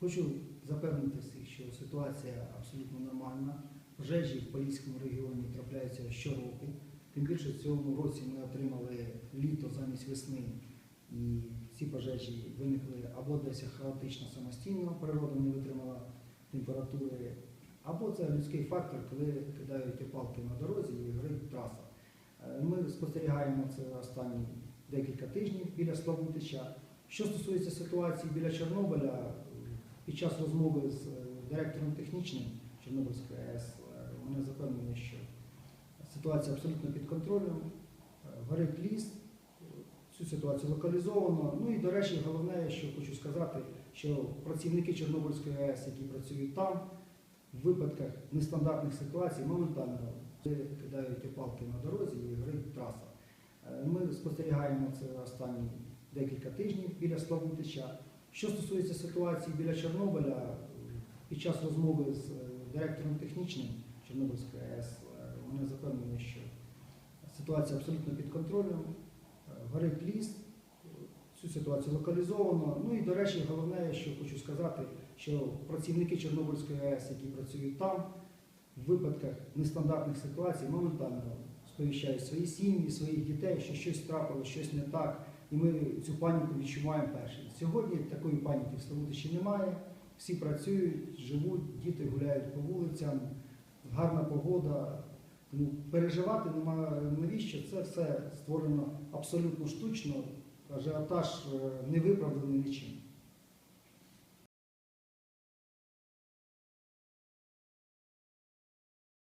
Хочу запевнити що ситуація абсолютно нормальна. Пожежі в Поліському регіоні трапляються щороку. Тим більше в цьому році ми отримали літо замість весни. І ці пожежі виникли або десь хаотично самостійно, природа не витримала температури, або це людський фактор, коли кидають опалки на дорозі і горить траса. Е, Ми спостерігаємо це останні декілька тижнів біля Славутича. Що стосується ситуації біля Чорнобиля, під час розмови з е, директором технічним Чорнобильської АЕС мене запевнили, що ситуація абсолютно під контролем, е, горить ліс, цю ситуацію локалізовано. Ну і до речі, головне, що хочу сказати, що працівники Чорнобильської АЕС, які працюють там, в випадках нестандартних ситуацій моментально кидають опалки на дорозі і горить траса. Е, Ми спостерігаємо це останні декілька тижнів біля Славутича. Що стосується ситуації біля Чорнобиля, е, під час розмови з е, директором технічним Чорнобильської АЕС е, мене запевнили, що ситуація абсолютно під контролем, горить ліс, цю ситуацію локалізовано. Ну і до речі, головне, що хочу сказати, що працівники Чорнобильської АЕС, які працюють там, в випадках нестандартних ситуацій моментально сповіщають свої сім'ї, своїх дітей, що щось трапило, щось не так, і ми цю паніку відчуваємо перші. Сьогодні такої паніки в Славутичі немає. Всі працюють, живуть, діти гуляють по вулицям, гарна погода. Тому переживати немає навіщо. Це все створено абсолютно штучно, ажіотаж е, не виправданий нічим.